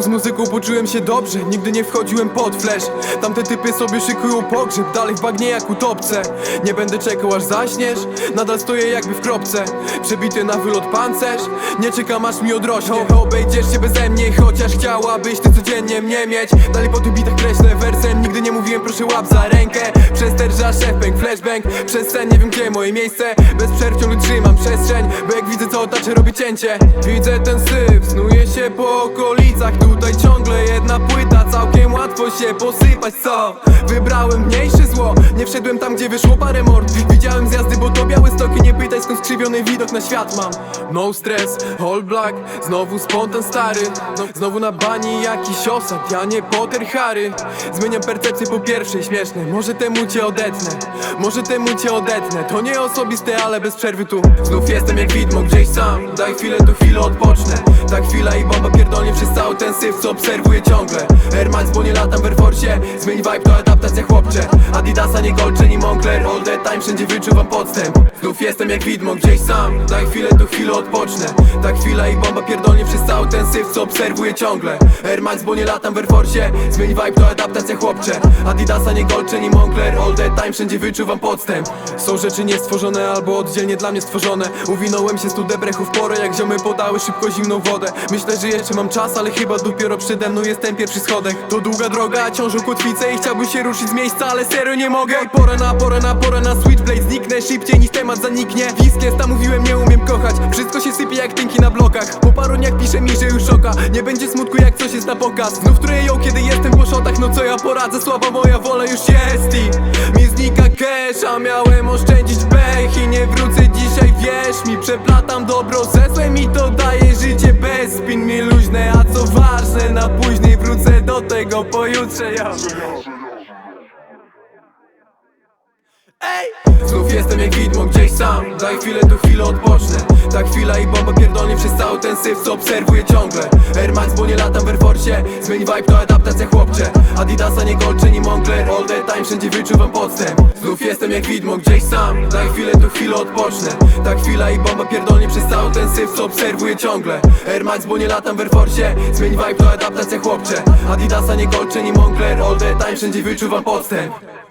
Z muzyką poczułem się dobrze Nigdy nie wchodziłem pod flash. Tamte typy sobie szykują pogrzeb Dalej w bagnie jak utopce. Nie będę czekał aż zaśniesz Nadal stoję jakby w kropce. Przebity na wylot pancerz Nie czekam aż mi odrośnie. Obejdziesz się beze mnie Chociaż chciałabyś ty codziennie mnie mieć. Dalej po tych bitach kreślę nie proszę łap za rękę. Przez terża szef pęk, flashbang. Przez sen nie wiem gdzie moje miejsce. Bez przerw ciągle trzymam przestrzeń Bo jak widzę co otaczę robię cięcie. Widzę ten syf, snuje się po okolicach. Tutaj ciągle jedna płyta. Całkiem łatwo się posypać co? Wybrałem mniejsze zło Nie wszedłem tam gdzie wyszło parę mord. Widziałem zjazdy bo to białe stoki Nie pytaj skąd skrzywiony widok na świat mam. No stress, all black. Znowu spontan stary. No, Znowu na bani jakiś osad. Ja nie Potter Harry. Zmieniam percepcję po pierwszej śmieszne. Może temu cię odetnę. Może temu cię odetnę. To nie osobiste ale bez przerwy tu. Znów jestem jak widmo gdzieś sam. Daj chwilę tu chwilę odpocznę. Ta chwila i bomba pierdolnie przez cały ten syf Co obserwuję ciągle. Air Max bo nie latam w Air Forcie. Zmień vibe to adaptacja chłopcze. Adidasa nie Golcze ni Moncler All the time wszędzie wyczuwam podstęp. Znów jestem jak widmo gdzieś sam. Daj chwilę tu chwilę odpocznę. Ta chwila i bomba pierdolnie przez cały ten syf Co obserwuję ciągle. Air Max bo nie latam w Air Forcie Zmień vibe to adaptacja chłopcze. Adidasa nie Golcze ni Moncler All the time wszędzie wyczuwam podstęp. Są rzeczy niestworzone albo oddzielnie dla mnie stworzone. Uwinąłem się z tu debrechów porę Jak ziomy podały szybko zimną wodę. Myślę, że jeszcze mam czas, ale chyba dopiero przede mną jest ten pierwszy schodek. To długa droga, ciążą kotwicę i chciałbym się ruszyć z miejsca, ale serio nie mogę Pora na, pora na, pora na Switchblade Zniknę szybciej niż temat zaniknie. Wisk jest, a mówiłem, nie umiem kochać. Wszystko się sypie jak tynki na blokach. Po paru dniach pisze mi, że już oka Nie będzie smutku jak coś jest na pokaz. Znów ją, kiedy jestem po szotach No co ja poradzę, słaba moja wola już jest i Mi znika cash, a miałem oszczędzić pech I nie wrócę dzisiaj, wierz mi. Przeplatam dobro ze złem i to daje życie bez spin. Mi luźne A co ważne, na później wrócę do tego pojutrze ja. Ej! Znów jestem jak widmo gdzieś sam. Daj chwilę tu chwilę odpocznę. Ta chwila i bomba pierdolnie przez cały ten syf Co obserwuję ciągle. Air Max bo nie latam w Air Forcie Zmień vibe to adaptacja chłopcze. Adidasa nie Golcze ni Moncler All the time wszędzie wyczuwam podstęp. Znów jestem jak widmo gdzieś sam. Daj chwilę tu chwilę odpocznę. Ta chwila i bomba pierdolnie przez cały ten syf Co obserwuję ciągle. Air Max bo nie latam w Air Forcie Zmień vibe to adaptacja chłopcze. Adidasa nie Golcze ni Moncler All the time wszędzie wyczuwam podstęp